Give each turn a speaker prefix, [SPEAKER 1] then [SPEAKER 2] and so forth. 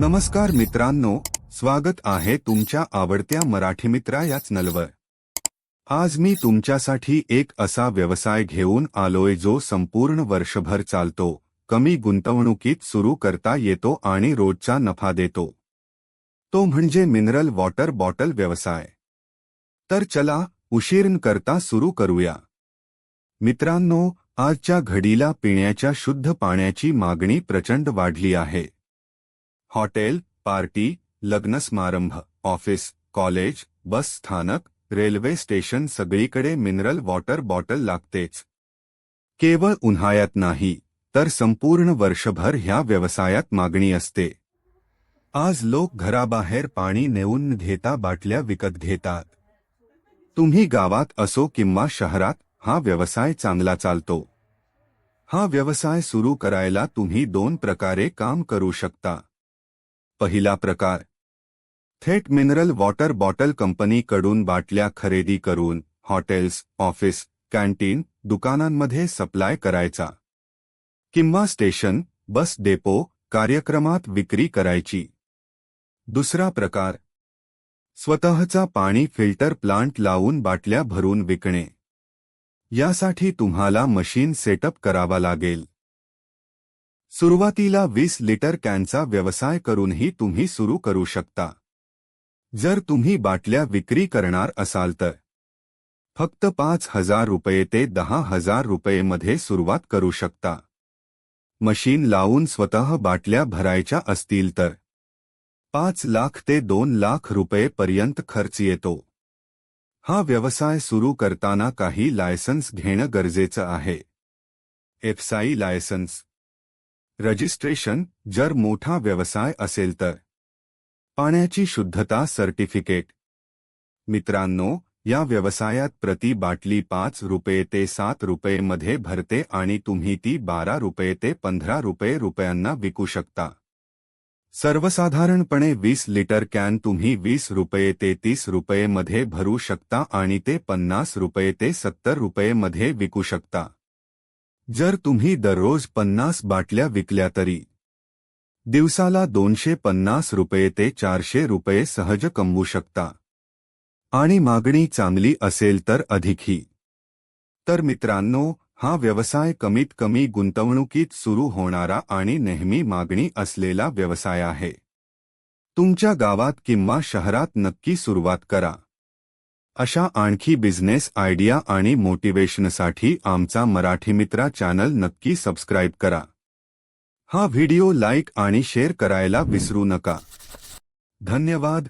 [SPEAKER 1] नमस्कार मित्रांनो स्वागत आहे तुमच्या आवडत्या मराठी मित्रा या चॅनलवर आज मी तुमच्यासाठी एक असा व्यवसाय घेऊन आलोय जो संपूर्ण वर्षभर चालतो कमी गुंतवणुकीत सुरू करता येतो आणि रोजचा नफा देतो. तो म्हणजे मिनरल वॉटर बॉटल व्यवसाय. तर चला उशीर करता सुरू करूया. मित्रांनो आजच्या घडीला पिण्याच्या शुद्ध पाण्याची मागणी प्रचंड वाढली आहे. हॉटेल पार्टी लग्न समारंभ ऑफिस कॉलेज बस स्थानक रेल्वे स्टेशन सगळीकडे मिनरल वॉटर बॉटल लागतेच. केवळ उन्हाळ्यात नाही तर संपूर्ण वर्षभर ह्या व्यवसायात मागणी असते. आज लोक घराबाहेर पाणी नेऊन घेता बाटल्या विकत घेतात. तुम्ही गावात असो किंवा शहरात हा व्यवसाय चांगला चालतो. हा व्यवसाय सुरू करायला तुम्ही दोन प्रकारे काम करू शकता. पहिला प्रकार. थेट मिनरल वॉटर बॉटल कंपनीकडून बाटल्या खरेदी करून हॉटेल्स ऑफिस कॅन्टीन दुकानांमध्ये सप्लाय करायचा. किंवा स्टेशन बस डेपो कार्यक्रमात विक्री करायची. दुसरा प्रकार. स्वतःचा पाणी फिल्टर प्लांट लावून बाटल्या भरून विकणे. यासाठी तुम्हाला मशीन सेटअप करावा लागेल. सुरुवातीला वीस लिटर कॅनचा व्यवसाय करूनही तुम्ही सुरू करू शकता. जर तुम्ही बाटल्या विक्री करणार असाल तर फक्त पाच हजार रुपये ते दहा हजार रुपये मध्ये सुरुवात करू शकता. मशीन लावून स्वतः बाटल्या भरायच्या असतील तर पाच लाख ते दोन लाख रुपये पर्यंत खर्च येतो. हा व्यवसाय सुरू करताना काही लायसन्स घेणं गरजेचं आहे. एफसाई लायसन्स रजिस्ट्रेशन जर मोठा व्यवसाय असेल तर. पाण्याची शुद्धता सर्टिफिकेट. मित्रांनो, या व्यवसायात प्रति बाटली पाच रुपये ते सात रुपये मध्ये भरते आणि तुम्ही ती बारा रुपये ते पंधरा रुपये रुपयांना विकू शकता. सर्वसाधारणपणे वीस लिटर कॅन तुम्ही वीस रुपये ते तीस रुपये मध्ये भरू शकता आणि ते पन्नास रुपये ते सत्तर रुपये मध्ये विकू शकता. जर तुम्ही दररोज पन्नास बाटल्या विकल्या तरी. दिवसाला दोनशे पन्नास रुपये ते चारशे रुपये सहज कमवू शकता. आणि मागणी चांगली असेल तर अधिकही. तर मित्रांनो हा व्यवसाय कमीत कमी गुंतवणुकीत सुरू होणारा आणि नेहमी मागणी असलेला व्यवसाय आहे. तुमच्या गावात किंवा शहरात नक्की सुरुवात करा. अशा आणखी बिझनेस आयडिया आणि मोटिवेशनसाठी आमचा मराठी मित्रा चॅनल नक्की सबस्क्राईब करा. हा व्हिडिओ लाईक आणि शेअर करायला विसरू नका. धन्यवाद.